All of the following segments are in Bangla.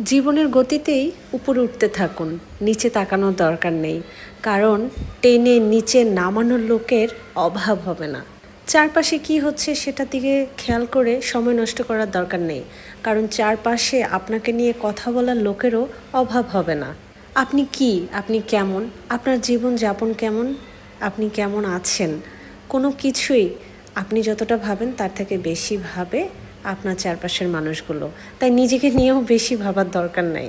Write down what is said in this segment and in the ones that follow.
জীবনের গতিতেই উপরে উঠতে থাকুন, নিচে তাকানোর দরকার নেই, কারণ টেনে নিচে নামানোর লোকের অভাব হবে না। চারপাশে কি হচ্ছে সেটার দিকে খেয়াল করে সময় নষ্ট করার দরকার নেই, কারণ চারপাশে আপনাকে নিয়ে কথা বলার লোকেরও অভাব হবে না। আপনি কি? আপনি কেমন? আপনার জীবন যাপন কেমন? আপনি কেমন আছেন? কোনো কিছুই আপনি যতটা ভাবেন তার থেকে বেশি ভাবে আপনার চারপাশের মানুষগুলো। তাই নিজেকে নিয়েও বেশি ভাবার দরকার নাই।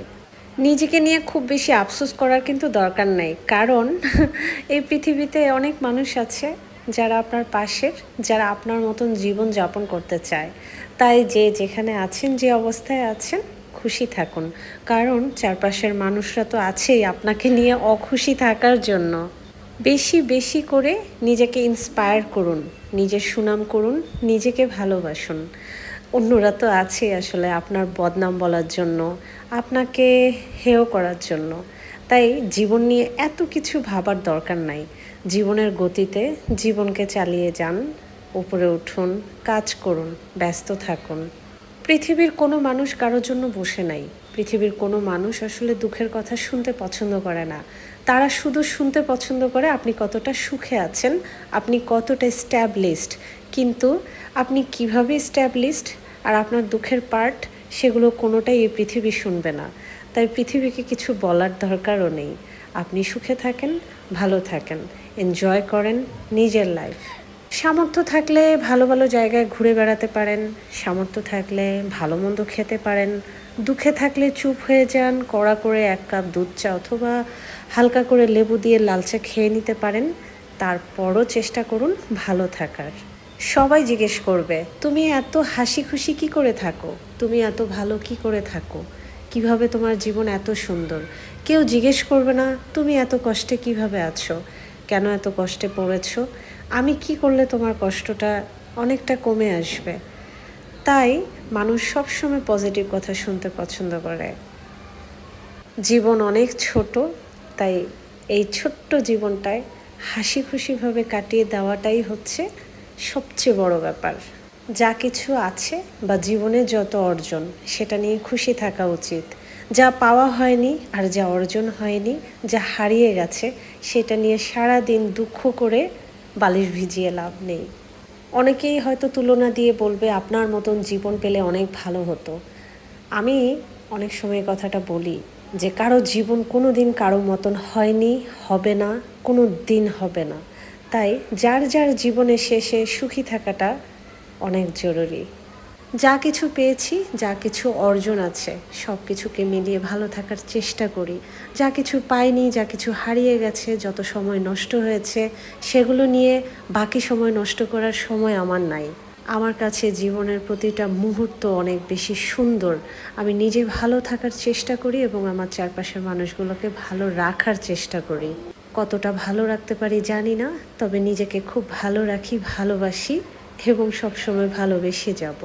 নিজেকে নিয়ে খুব বেশি আফসোস করার কিন্তু দরকার নাই। কারণ এই পৃথিবীতে অনেক মানুষ আছে যারা আপনার পাশের, যারা আপনার মতন জীবন যাপন করতে চায়। তাই যে যেখানে আছেন, যে অবস্থায় আছেন, খুশি থাকুন। কারণ চারপাশের মানুষরা তো আছেই আপনাকে নিয়ে অখুশি থাকার জন্য। বেশি বেশি করে নিজেকে ইন্সপায়ার করুন, নিজের সুনাম করুন, নিজেকে ভালোবাসুন। অন্যরা তো আছে আসলে আপনার বদনাম বলার জন্য, আপনাকে হেয় করার জন্য। তাই জীবন নিয়ে এত কিছু ভাবার দরকার নাই। জীবনের গতিতে জীবনকে চালিয়ে যান, উপরে উঠুন, কাজ করুন, ব্যস্ত থাকুন। পৃথিবীর কোনো মানুষ কারোর জন্য বসে নাই। পৃথিবীর কোনো মানুষ আসলে দুঃখের কথা শুনতে পছন্দ করে না। তারা শুধু শুনতে পছন্দ করে আপনি কতটা সুখে আছেন, আপনি কতটা স্ট্যাবলিশড কিন্তু আপনি কীভাবে স্ট্যাবলিশড আর আপনার দুঃখের পার্ট সেগুলো কোনোটাই এই পৃথিবী শুনবে না। তাই পৃথিবীকে কিছু বলার দরকারও নেই। আপনি সুখে থাকেন, ভালো থাকেন এনজয় করেন নিজের লাইফ সামর্থ্য থাকলে ভালো ভালো জায়গায় ঘুরে বেড়াতে পারেন, সামর্থ্য থাকলে ভালো মন্দ খেতে পারেন, দুঃখে থাকলে চুপ হয়ে যান, কড়া করে এক কাপ দুধ চা অথবা হালকা করে লেবু দিয়ে লাল চা খেয়ে নিতে পারেন। তারপরও চেষ্টা করুন ভালো থাকার। সবাই জিজ্ঞেস করবে, তুমি এত হাসি খুশি কি করে থাকো? তুমি এত ভালো কি করে থাকো? কীভাবে তোমার জীবন এত সুন্দর? কেউ জিজ্ঞেস করবে না, তুমি এত কষ্টে কীভাবে আছো? কেন এত কষ্টে পড়েছো? আমি কি করলে তোমার কষ্টটা অনেকটা কমে আসবে? তাই মানুষ সবসময় পজিটিভ কথা শুনতে পছন্দ করে। জীবন অনেক ছোট, তাই এই ছোট্ট জীবনটায় হাসি খুশিভাবে কাটিয়ে দেওয়াটাই হচ্ছে সবচেয়ে বড় ব্যাপার। যা কিছু আছে বা জীবনে যত অর্জন, সেটা নিয়ে খুশি থাকা উচিত। যা পাওয়া হয়নি আর যা অর্জন হয়নি, যা হারিয়ে গেছে, সেটা নিয়ে সারা দিন দুঃখ করে বালিশ ভিজিয়ে লাভ নেই। অনেকেই হয়তো তুলনা দিয়ে বলবে, আপনার মতন জীবন পেলে অনেক ভালো হতো। আমি অনেক সময় কথাটা বলি যে, কারও জীবন কোনো দিন কারও মতন হয়নি, হবে না কোনো দিন হবে না। তাই যার যার জীবনের শেষে সুখী থাকাটা অনেক জরুরি। যা কিছু পেয়েছি, যা কিছু অর্জন আছে, সব কিছুকে মিলিয়ে ভালো থাকার চেষ্টা করি। যা কিছু পাইনি, যা কিছু হারিয়ে গেছে, যত সময় নষ্ট হয়েছে, সেগুলো নিয়ে বাকি সময় নষ্ট করার সময় আমার নাই। আমার কাছে জীবনের প্রতিটা মুহূর্ত অনেক বেশি সুন্দর। আমি নিজে ভালো থাকার চেষ্টা করি এবং আমার চারপাশের মানুষগুলোকে ভালো রাখার চেষ্টা করি। কতটা ভালো রাখতে পারি জানি না, তবে নিজেকে খুব ভালো রাখি, ভালোবাসি এবং সবসময় ভালোবেসে যাব।